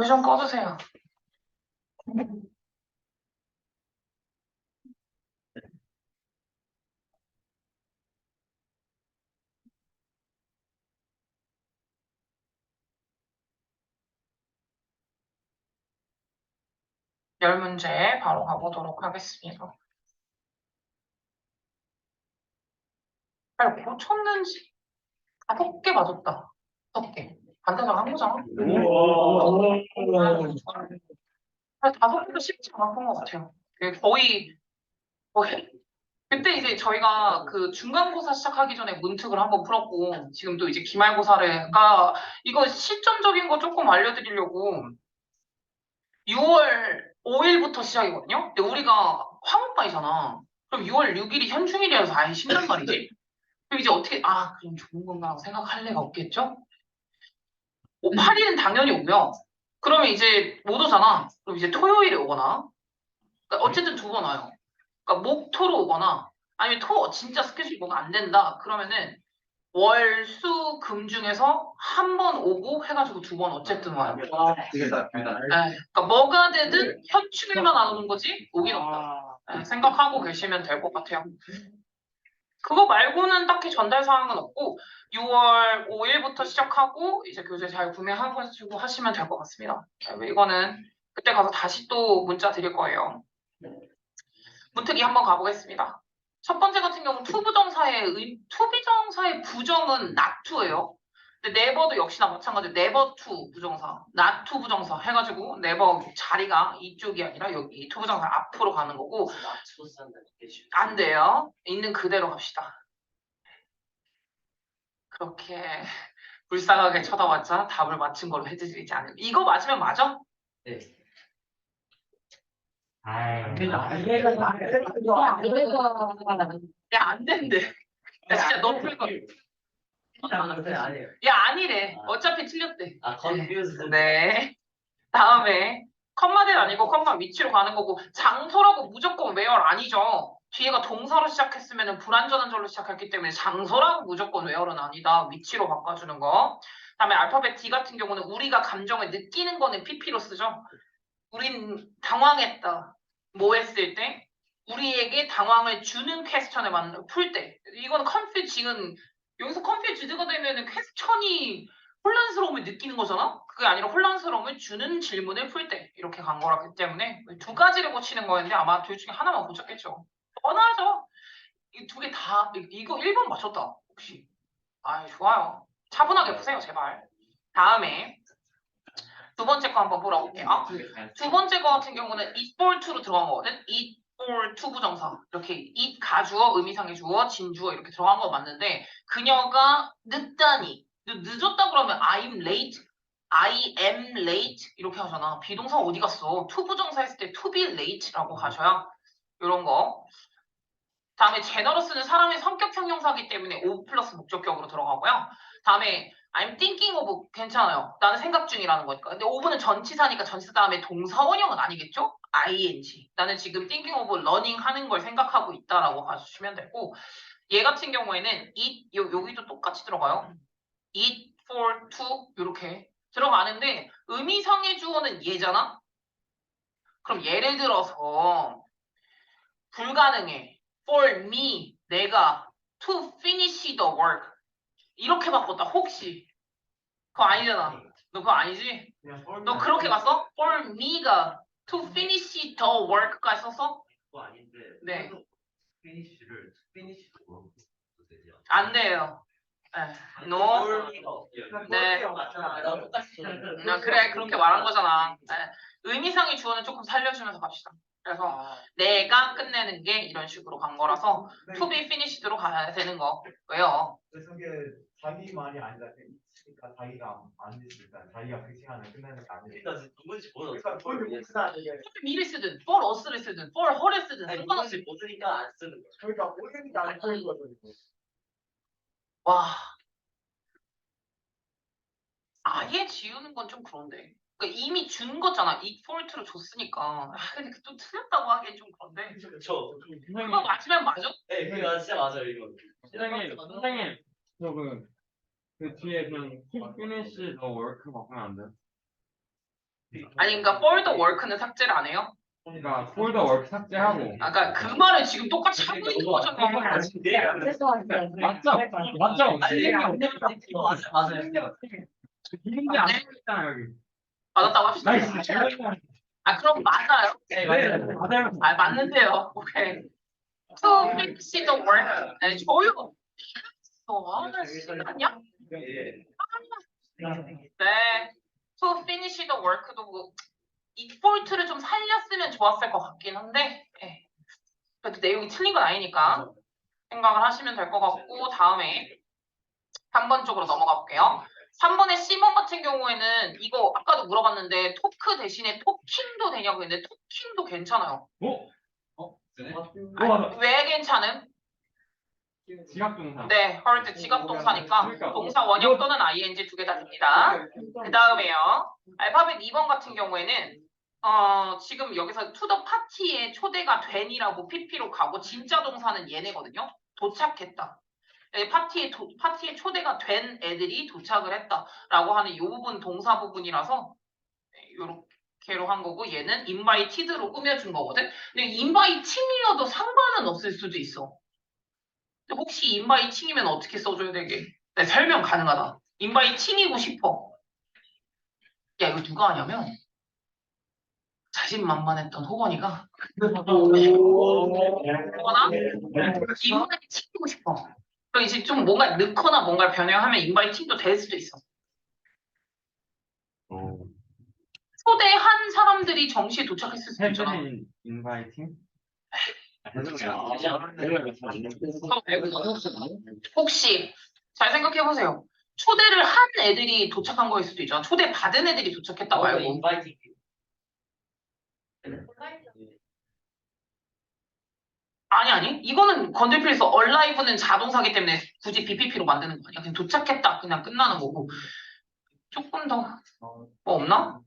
불 좀 꺼주세요. 열 문제 바로 가보도록 하겠습니다. 잘 고쳤는지 다섯 개 맞았다. 다섯 개. 반대로 한 거잖아. 아, 다섯 개도 쉽지 않았던 것 같아요. 그 거의, 거의, 그때 이제 저희가 그 중간고사 시작하기 전에 문특을 한번 풀었고, 지금 또 이제 기말고사를, 가 이거 실전적인 거 조금 알려드리려고, 6월 5일부터 시작이거든요? 근데 우리가 화목반이잖아. 그럼 6월 6일이 현충일이라서 아예 쉽단 말이지. 그럼 이제 어떻게, 아, 그럼 좋은 건가 생각할 리가 없겠죠? 8일은 당연히 오며, 그러면 이제 못 오잖아. 그럼 이제 토요일에 오거나, 그러니까 어쨌든 두 번 와요. 그러니까 목, 토로 오거나, 아니면 토, 진짜 스케줄이 뭔가 안 된다. 그러면은 월, 수, 금 중에서 한 번 오고 해가지고 두 번 어쨌든 와요. 그다. 네, 그러니까 뭐가 되든 현충일만 안 오는 거지 오긴 없다. 네, 생각하고 계시면 될 것 같아요. 그거 말고는 딱히 전달 사항은 없고 6월 5일부터 시작하고 이제 교재 잘 구매하시고 하시면 될 것 같습니다. 네, 이거는 그때 가서 다시 또 문자 드릴 거예요. 문특이 한번 가보겠습니다. 첫 번째 같은 경우는 투부정사의 의, 투비정사의 부정은 나투예요. 근데 네버도 역시나 마찬가지로 네버 투 부정사, 나투 부정사 해가지고 네버 자리가 이쪽이 아니라 여기 투 부정사 앞으로 가는 거고 안 돼요. 있는 그대로 갑시다. 그렇게 불쌍하게 쳐다봤자 답을 맞춘 걸로 해드리지 않으면 이거 맞으면 맞아? 네. 야안 된대. 야 진짜 너풀 거. 아니에요. 야 아니래. 어차피 틀렸대. 아, confused. 네. 다음에 컴마는 아니고 컴마 위치로 가는 거고 장소라고 무조건 where 아니죠. 뒤에가 동사로 시작했으면 불완전한 절로 시작했기 때문에 장소라고 무조건 where는 아니다. 위치로 바꿔주는 거. 다음에 알파벳 D 같은 경우는 우리가 감정을 느끼는 거는 PP로 쓰죠. 우린 당황했다. 뭐 했을 때? 우리에게 당황을 주는 퀘스천을 만, 풀 때. 이건 컨퓨징은 여기서 컨퓨즈드가 되면은 퀘스천이 혼란스러움을 느끼는 거잖아? 그게 아니라 혼란스러움을 주는 질문을 풀 때 이렇게 간 거라기 때문에 두 가지를 고치는 거였는데 아마 둘 중에 하나만 고쳤겠죠. 뻔하죠? 이 두 개 다 이거 1번 맞췄다 혹시? 아 좋아요. 차분하게 푸세요 제발. 다음에 두 번째 거 한번 보러볼게요. 두 번째 거 같은 경우는 it for to로 들어간 거거든. it for to 부정사 이렇게 it 가주어, 의미상의 주어, 진주어 이렇게 들어간 거 맞는데 그녀가 늦다니 늦- 늦었다 그러면 I'm late, I am late 이렇게 하잖아. 비동사 어디 갔어? to 부정사 했을 때 to be late라고 하셔야 이런 거. 다음에 제너러스는 사람의 성격 형용사이기 때문에 O 플러스 목적격으로 들어가고요. 다음에 I'm thinking of 괜찮아요. 나는 생각 중이라는 거니까. 근데 of는 전치사니까 전치사 다음에 동사 원형은 아니겠죠? ing. 나는 지금 thinking of learning 하는 걸 생각하고 있다라고 봐주시면 되고 얘 같은 경우에는 it 요, 여기도 똑같이 들어가요. it for to 이렇게 들어가는데 의미상의 주어는 얘잖아. 그럼 예를 들어서 불가능해. for me 내가 to finish the work 이렇게 바꿨다. 혹시 그거 아니잖아. 너 그거 아니지? 너 그렇게 갔어? for me가 to finish the work까지 썼어? 그거 아닌데. 네. 피니쉬를 피니쉬 뭐 되죠? 안 돼요. 에, no. 네. 나 똑같이. 아, 그래 그렇게 말한 거잖아. 에, 의미상의 주어는 조금 살려주면서 갑시다. 그래서 내가 끝내는 게 이런 식으로 간 거라서 to be finished로 가야 되는 거. 왜요? 그게 자기만이 아니라 그러니까 자기가 만드니까 자기가 픽싱하는 끝내는 게 아니에요. 누군지. 그러니까 그걸 이게 어차피 미를 쓰든 for us를 쓰든 for her을 쓰든 아니 상관없이 누군지 모르니까 안 쓰는 거야. 그러니까 모르니까 안 쓰는 거죠. 이거. 와 아예 지우는 건 좀 그런데 그러니까 이미 준 거잖아 이 폴트로 줬으니까 아 근데 또 틀렸다고 하기엔 좀 그런데 그렇죠. 그거 맞으면 맞아? 네, 그거 진짜 맞아요 이거. 선생님, 선생님, 저그 그 뒤에 그냥 keep finish the work 바꾸면 안 돼요? 아니 그러니까 for the work는 삭제를 안 해요? 그러니까 폴더 워크 삭제하고 아까 그 말을 지금 똑같이 하고 있는 거잖아. 맞죠? 맞죠? 아니 맞아 맞아요. 이근데 안 했잖아 여기 맞았다고 합시다. 나이스 아 그럼 맞아요. 네 맞아요 맞아요. 맞아요 아 맞는데요. 오케이. To fix the work. 네, 줘요. 어, 나 시간이야? 네. To finish the work도 뭐, 이 포인트를 좀 살렸으면 좋았을 것 같긴 한데, 예. 그래도 내용이 틀린 건 아니니까 생각을 하시면 될 것 같고, 다음에 3번 쪽으로 넘어가 볼게요. 3번의 C번 같은 경우에는 이거 아까도 물어봤는데 토크 대신에 토킹도 되냐고 했는데 토킹도 괜찮아요. 어? 어? 아니, 우와 왜 괜찮음? 지각동사 네, 헐트 지각 동사니까 그러니까. 동사 원형 또는 ing 두 개 다 됩니다. 그 다음에요. 알파벳 2번 같은 경우에는 어, 지금 여기서 투더 파티에 초대가 된이라고 PP로 가고 진짜 동사는 얘네거든요. 도착했다. 예, 파티에 도- 파티에 초대가 된 애들이 도착을 했다라고 하는 이 부분 동사 부분이라서 이렇게로 한 거고 얘는 인바이티드로 꾸며준 거거든. 근데 인바이팅이어도 상관은 없을 수도 있어. 혹시 인바이팅이면 어떻게 써줘야 되게? 네, 설명 가능하다. 인바이팅이고 싶어. 야 이거 누가 하냐면 자신만만했던 호건이가 호건아 인바이팅 시키고 싶어. 그럼 이제 좀 뭔가 넣거나 뭔가를 변형하면 인바이팅도 될 수도 있어. 초대한 사람들이 정시에 도착했을 수도 있잖아. 인바이팅? 혹시 잘 생각해 보세요. 초대를 한 애들이 도착한 거일 수도 있잖아. 초대 받은 애들이 도착했다 어, 말고. 인바이팅. 아니 아니. 이거는 건들 필요 있어 얼라이브는 자동사기 때문에 굳이 BPP로 만드는 거 아니야? 그냥 도착했다. 그냥 끝나는 거고. 조금 더 뭐 없나?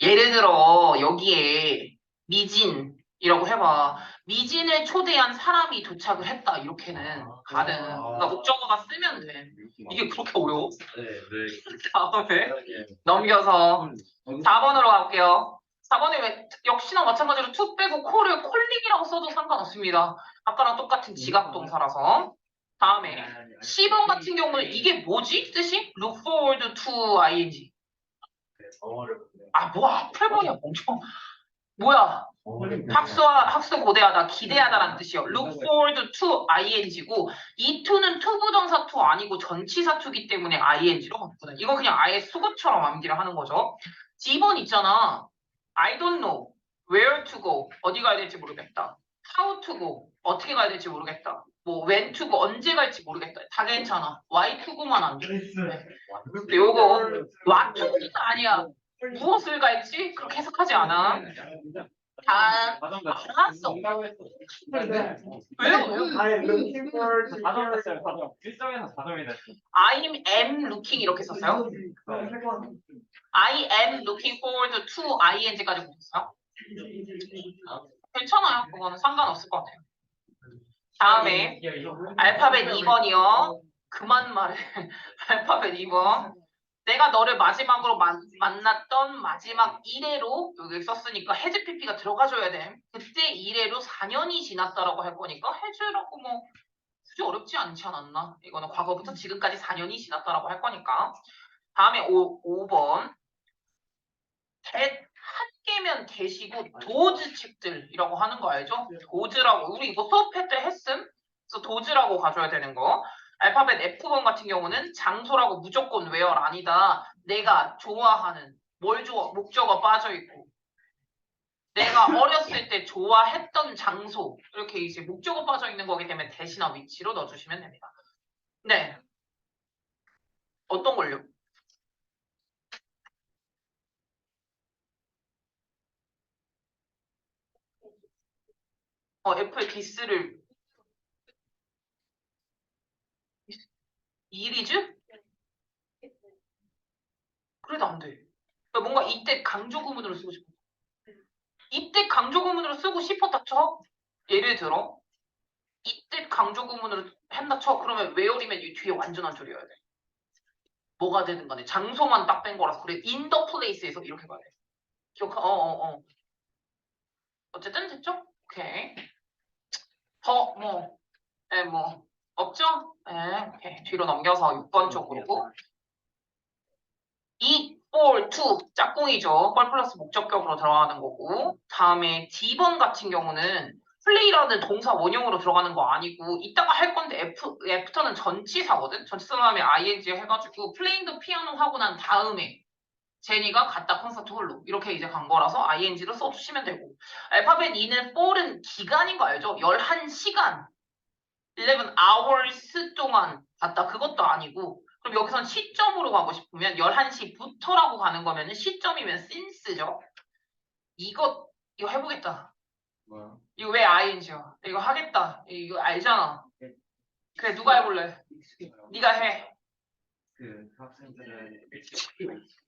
예를 들어 여기에 미진 이라고 해봐 미진을 초대한 사람이 도착을 했다 이렇게는 가든 그러니까 목적어가 쓰면 돼 이게 그렇게 어려워? 네. 네. 다음에 넘겨서 4번으로 갈게요 4번에 왜 역시나 마찬가지로 to 빼고 콜을 콜링이라고 써도 상관없습니다. 아까랑 똑같은 지각 동사라서. 다음에 10번 같은 경우는 이게 뭐지? 뜻이? look forward to ing. 아, 뭐 앞을번이야 멍청. 뭐야? 학수와 학수 고대하다, 기대하다라는 뜻이요. look forward to ing고 이 to는 투부정사 to 아니고 전치사 to기 때문에 ing로 바꾸는. 이건 그냥 아예 수거처럼 암기를 하는 거죠. 2번 있잖아. I don't know where to go 어디 가야 될지 모르겠다. How to go 어떻게 가야 될지 모르겠다. 뭐 when to go 언제 갈지 모르겠다. 다 괜찮아. Why to go만 안 돼. 근데 요거 what to go는 아니야. 무엇을 갈지 그렇게 해석하지 않아. 다 알았어. 왜요? I'm looking for 4점 됐어요 4점 1점에서 4점이 됐어 I am looking 이렇게 썼어요. I am looking forward to ing까지 보셨어요? 괜찮아요. 그거는 상관없을 것 같아요. 다음에 알파벳 2번이요. 그만 말해. 알파벳 2번. 내가 너를 마지막으로 만, 만났던 마지막 1회로 여기 썼으니까 해즈 PP가 들어가줘야 돼. 그때 1회로 4년이 지났다라고 할 거니까 해즈라고 뭐 굳이 어렵지 않지 않았나? 이거는 과거부터 지금까지 4년이 지났다라고 할 거니까. 다음에 5, 5번. 대, 한 개면 대시고 도즈 책들이라고 하는 거 알죠? 도즈라고 우리 이거 수업할 때 했음? 그래서 도즈라고 가져야 되는 거. 알파벳 F번 같은 경우는 장소라고 무조건 where 아니다. 내가 좋아하는 뭘 좋아 목적어 빠져 있고 내가 어렸을 때 좋아했던 장소 이렇게 이제 목적어 빠져 있는 거기 때문에 대신한 위치로 넣어주시면 됩니다. 네. 어떤 걸요? 어, F의 디스를 이리즈? 그래도 안 돼. 그러니까 뭔가 이때 강조 구문으로 쓰고 싶어. 이때 강조 구문으로 쓰고 싶었다 쳐. 예를 들어 이때 강조 구문으로 한다 쳐. 그러면 웨어리면 이 뒤에 완전한 줄이어야 돼. 뭐가 되든 간에 장소만 딱 뺀 거라서 그래 in the place에서 이렇게 가야 돼. 기억하 어어 어. 어쨌든 됐죠? 오케이. 더 뭐, 에, 뭐 없죠? 네, 오케이. 뒤로 넘겨서 6번 쪽으로. 이 for to 짝꿍이죠. 뻘 플러스 목적격으로 들어가는 거고. 다음에 D번 같은 경우는 플레이라는 동사 원형으로 들어가는 거 아니고 이따가 할 건데 F, 애프터는 전치사거든. 전치사 다음에 ing 해가지고 플레잉 더 피아노 하고 난 다음에 제니가 갔다 콘서트 홀로 이렇게 이제 간 거라서 ing를 써주시면 되고 알파벳 2는 for은 기간인 거 알죠? 11시간 11 hours 동안 갔다 그것도 아니고 그럼 여기선 시점으로 가고 싶으면 11시부터라고 가는 거면 시점이면 since죠. 이거 이거 해보겠다. 뭐야? 이거 왜 ing야? 이거 하겠다. 이거 알잖아. 그래 누가 해볼래? 네가 해. 그 학생들은 일찍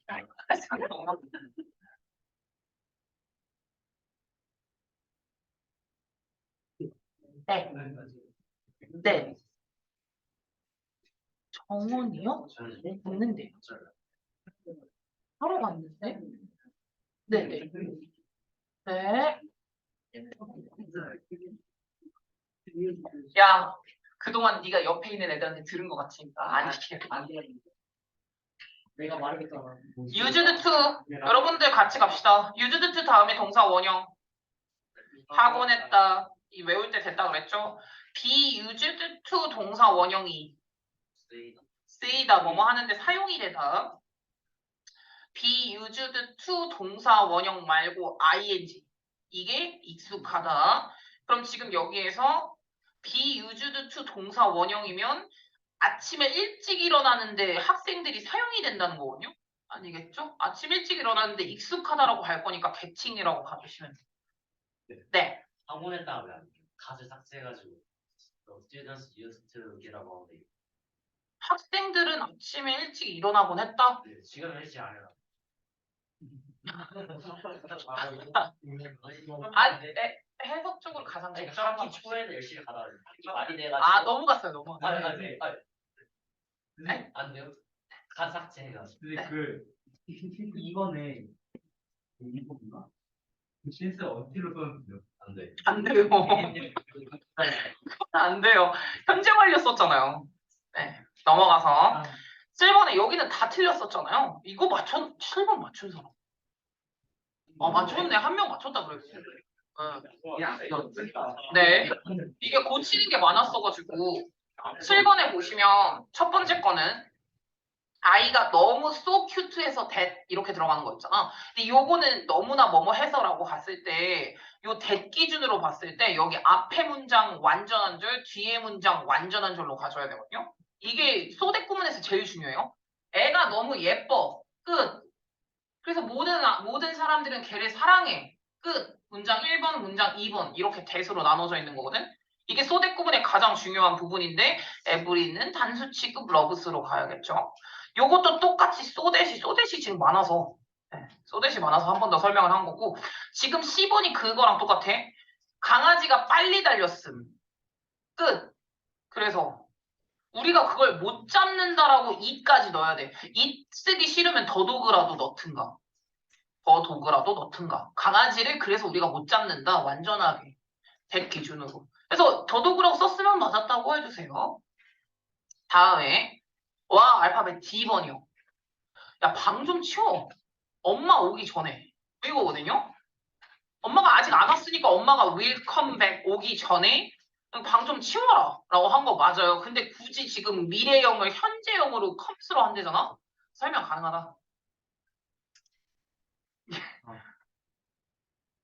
네. 네. 정원이요? 네, 있는데요. 하러 갔는데? 네네. 네. 야, 그동안 네가 옆에 있는 애들한테 들은 것 같으니까 안 시켜. 내가 말했잖아. used to 여러분들 같이 갑시다. used to 다음에 동사 원형 하곤 했다. 이 외울 때 됐다 그랬죠? Used to 동사 원형이 쓰이다 뭐뭐 하는데 사용이 되다. used to 동사 원형 말고 ing 이게 익숙하다. 그럼 지금 여기에서 used to 동사 원형이면 아침에 일찍 일어나는데 학생들이 사용이 된다는 거거든요. 아니겠죠? 아침 일찍 일어나는데 익숙하다라고 할 거니까 개칭이라고 가주시면 돼요. 네. 학원에다가 왜안 돼? 가지 삭제해가지고 너 students used to get라고 하면 돼. 학생들은 아침에 일찍 일어나곤 했다. 네, 지금 일찍 안 해라. 아, 에, 해석적으로 제가 학기 초에는 열심히 가다 말이 돼가지고. 아 넘어갔어요 넘어. 아니 아니 아니. 아니. 안 돼요? 가 삭제 해가지고. 근데 그 이번에 그 이번인가? 그 신스 어디로 썼는데요? 안 돼. 안 돼요. 안 돼요. 현재 완료 썼잖아요. 네 넘어가서 7번에 여기는 다 틀렸었잖아요. 이거 맞췄 7번 맞춘 사람. 어 맞췄네 한 명 맞췄다 그랬어. 응. 야, 네. 이게 고치는 게 많았어가지고 7번에 보시면 첫 번째 거는 아이가 너무 so cute해서 that 이렇게 들어가는 거 있잖아. 근데 요거는 너무나 뭐뭐 해서라고 봤을 때 요 that 기준으로 봤을 때 여기 앞에 문장 완전한 줄, 뒤에 문장 완전한 줄로 가져야 되거든요. 이게 소대 구문에서 제일 중요해요. 애가 너무 예뻐. 끝. 그래서 모든 아- 모든 사람들은 걔를 사랑해. 끝. 문장 1번, 문장 2번 이렇게 대수로 나눠져 있는 거거든. 이게 소대 구문의 가장 중요한 부분인데 에브리는 단수 취급 러브스로 가야겠죠. 요것도 똑같이 소댓이 소댓이 지금 많아서 네, 소댓이 많아서 한 번 더 설명을 한 거고 지금 10번이 그거랑 똑같아. 강아지가 빨리 달렸음. 끝. 그래서 우리가 그걸 못 잡는다라고 이까지 넣어야 돼. 이 쓰기 싫으면 더도그라도 넣든가. 더도그라도 넣든가. 강아지를 그래서 우리가 못 잡는다. 완전하게. 대 기준으로. 그래서 더도그라고 썼으면 맞았다고 해주세요. 다음에 와 알파벳 D번이요. 야 방 좀 치워. 엄마 오기 전에. 이거거든요. 엄마가 아직 안 왔으니까 엄마가 will come back 오기 전에 방 좀 치워라 라고 한 거 맞아요. 근데 굳이 지금 미래형을 현재형으로 컴스로 한대잖아? 설명 가능하다.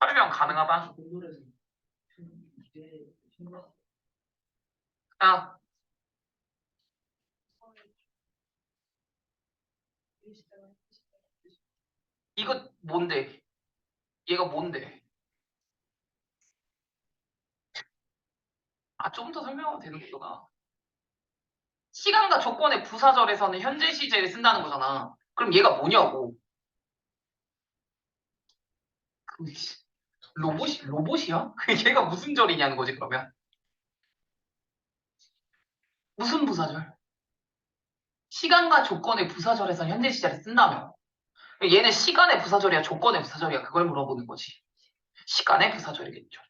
설명 가능하다. 아, 이거 뭔데? 얘가 뭔데? 아, 좀 더 설명하면 되는구나. 시간과 조건의 부사절에서는 현재 시제를 쓴다는 거잖아. 그럼 얘가 뭐냐고. 로봇이, 로봇이야? 얘가 무슨 절이냐는 거지, 그러면. 무슨 부사절? 시간과 조건의 부사절에서 현재 시제를 쓴다며. 얘는 시간의 부사절이야, 조건의 부사절이야. 그걸 물어보는 거지. 시간의 부사절이겠죠.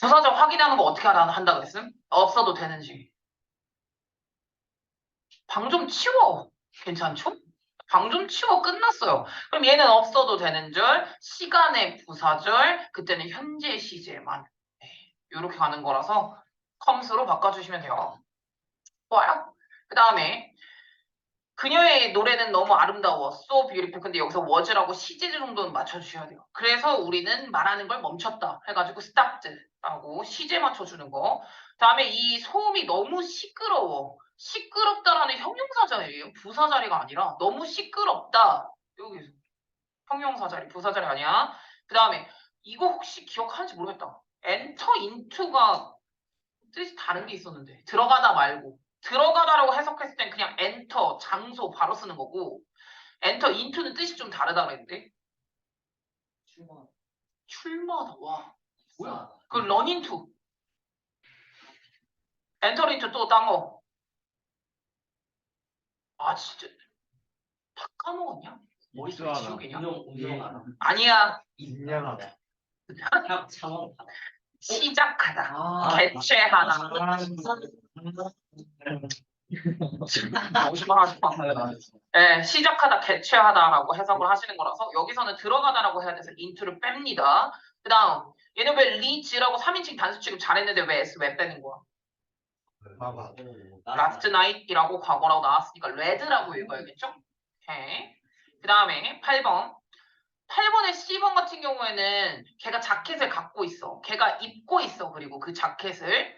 부사절 확인하는 거 어떻게 하라 한다 그랬음? 없어도 되는지. 방 좀 치워. 괜찮죠? 방 좀 치워 끝났어요. 그럼 얘는 없어도 되는 줄, 시간의 부사절, 그때는 현재 시제만. 이렇게 가는 거라서 컴스로 바꿔주시면 돼요. 좋아요? 그 다음에 그녀의 노래는 너무 아름다워. So beautiful. 근데 여기서 was라고 시제 정도는 맞춰주셔야 돼요. 그래서 우리는 말하는 걸 멈췄다. 해가지고 stopped라고 시제 맞춰주는 거. 다음에 이 소음이 너무 시끄러워. 시끄럽다라는 형용사자예요. 부사 자리가 아니라 너무 시끄럽다. 여기 형용사 자리, 부사 자리 아니야. 그 다음에 이거 혹시 기억하는지 모르겠다. enter into가 뜻이 다른 게 있었는데 들어가다 말고 들어가다라고 해석했을 땐 그냥 enter 장소 바로 쓰는 거고 enter into는 뜻이 좀 다르다 그랬는데 출마. 출마하다 와 뭐야? 그 into enter into 또딴 거. 아 진짜 다 까먹었냐? 머릿속에 입수하다. 지우개냐? 아니야 참아다. 시작하다 아, 개최하다 정 네, 시작하다, 개최하다라고 해석을 하시는 거라서 여기서는 들어가다라고 해야 돼서 into를 뺍니다. 그 다음 얘는 왜 reach라고 3인칭 단수 취급 잘했는데 왜 S 왜 빼는 거야? last night이라고 과거라고 나왔으니까 red라고 읽어야겠죠? 그 다음에 8번. 8번의 C번 같은 경우에는 걔가 자켓을 갖고 있어. 걔가 입고 있어. 그리고 그 자켓을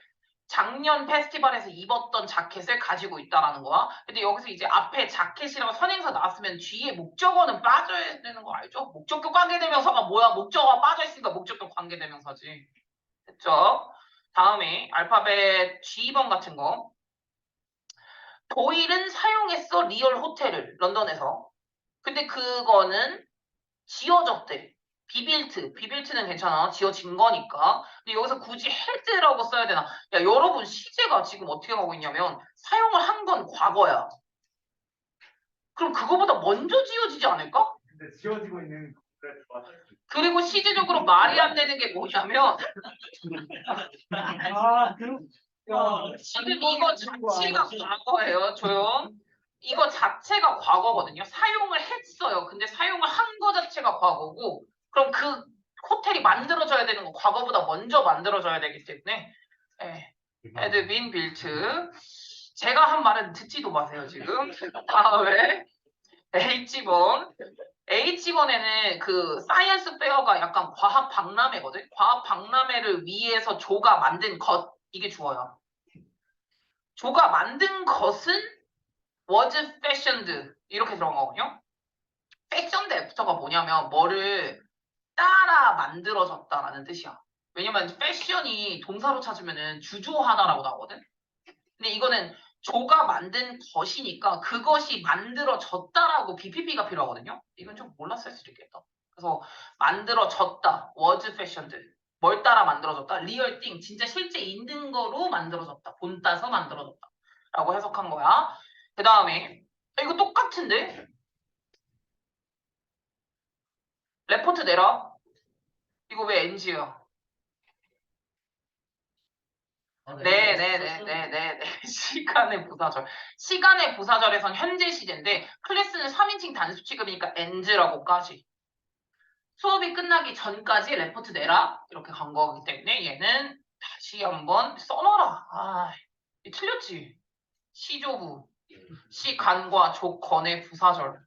작년 페스티벌에서 입었던 자켓을 가지고 있다라는 거야. 근데 여기서 이제 앞에 자켓이라고 선행사 나왔으면 뒤에 목적어는 빠져야 되는 거 알죠? 목적격 관계대명사가 뭐야? 목적어가 빠져 있으니까 목적격 관계대명사지. 됐죠? 다음에 알파벳 G번 같은 거. 도일은 사용했어 리얼 호텔을 런던에서. 근데 그거는 지어졌대. 비빌트. 비빌트는 괜찮아. 지어진 거니까. 근데 여기서 굳이 헤드라고 써야 되나? 야, 여러분 시제가 지금 어떻게 가고 있냐면 사용을 한 건 과거야. 그럼 그거보다 먼저 지어지지 않을까? 근데 지워지고 있는. 그리고 시제적으로 말이 안 되는 게 뭐냐면 아, 그럼. 지금 이거 자체가 과거예요. 조용. 이거 자체가 과거거든요. 사용을 했어요. 근데 사용을 한 거 자체가 과거고 그럼 그 호텔이 만들어져야 되는 거 과거보다 먼저 만들어져야 되기 때문에 예. had been built. 제가 한 말은 듣지도 마세요, 지금. 다음에 H번. H번에는 그 사이언스 페어가 약간 과학 박람회거든. 과학 박람회를 위해서 조가 만든 것 이게 주어요. 조가 만든 것은 was fashioned 이렇게 들어간 거거든요. fashioned 애프터가 뭐냐면 뭐를 따라 만들어졌다라는 뜻이야. 왜냐면 패션이 동사로 찾으면은 주조하다라고 나오거든. 근데 이거는 조가 만든 것이니까 그것이 만들어졌다라고 BPP가 필요하거든요. 이건 좀 몰랐을 수도 있겠다. 그래서 만들어졌다. was fashioned. 뭘 따라 만들어졌다? 리얼 띵. 진짜 실제 있는 거로 만들어졌다. 본 따서 만들어졌다. 라고 해석한 거야. 그 다음에 이거 똑같은데? 레포트 내라. 이거 왜 NG야? 네, 네, 네, 네, 네, 네. 시간의 부사절. 시간의 부사절에선 현재 시제인데 클래스는 3인칭 단수 취급이니까 엔즈라고까지. 수업이 끝나기 전까지 레포트 내라. 이렇게 간 거기 때문에 얘는 다시 한번 써놔라. 아, 이 틀렸지? 시조부. 시간과 조건의 부사절.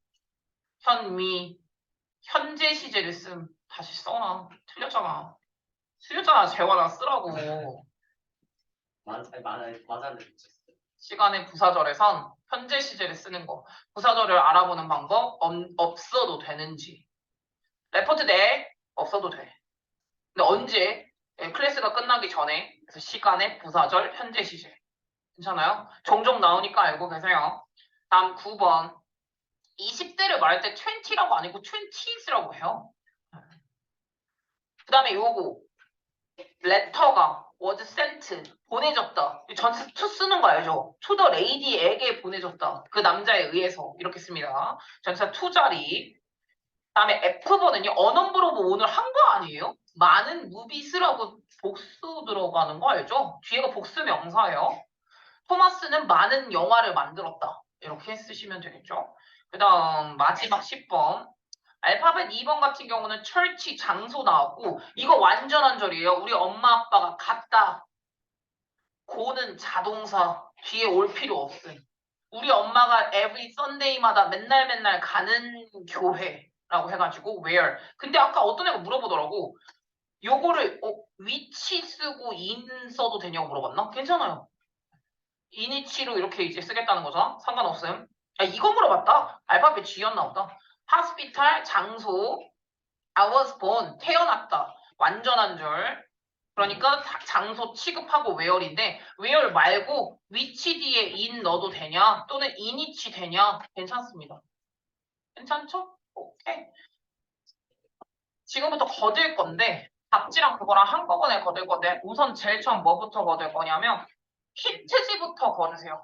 현미. 현재 시제를 쓴. 다시 써놔. 틀렸잖아. 틀렸잖아. 재환아 쓰라고. 맞아 맞아. 시간의 부사절에선 현재 시제를 쓰는 거. 부사절을 알아보는 방법 없- 없어도 되는지. 레포트 내 없어도 돼. 근데 언제? 예, 클래스가 끝나기 전에 그래서 시간의 부사절 현재 시제. 괜찮아요? 종종 나오니까 알고 계세요. 다음 9번. 20대를 말할 때 20라고 아니고 20s라고 해요. 그 다음에 요거. 레터가 was sent 보내졌다. 이 전체 to 쓰는 거 알죠? the lady에게 보내졌다. 그 남자에 의해서 이렇게 씁니다. 전체 to 자리. 다음에 F번은요. 어넘브로브 오늘 한 거 아니에요? 많은 무비스라고 복수 들어가는 거 알죠? 뒤에가 복수 명사예요. 토마스는 많은 영화를 만들었다. 이렇게 쓰시면 되겠죠? 그 다음 마지막 10번 알파벳 2번 같은 경우는 철치 장소 나왔고 이거 완전한 절이에요. 우리 엄마 아빠가 갔다. 고는 자동사 뒤에 올 필요 없음. 우리 엄마가 every Sunday마다 맨날 맨날 가는 교회라고 해가지고 where. 근데 아까 어떤 애가 물어보더라고. 요거를 어, 위치 쓰고 in 써도 되냐고 물어봤나? 괜찮아요. 인위치로 이렇게 이제 쓰겠다는 거죠. 상관없음. 야, 이거 물어봤다. 알파벳 G였나 보다. hospital 장소 I was born 태어났다. 완전한 절. 그러니까 자- 장소 취급하고 where인데 where 말고 위치 뒤에 in 넣어도 되냐 또는 in위치 되냐 괜찮습니다. 괜찮죠? 오케이. 지금부터 거들 건데 답지랑 그거랑 한꺼번에 거들 건데 우선 제일 처음 뭐부터 거들 거냐면 히트지부터 거두세요.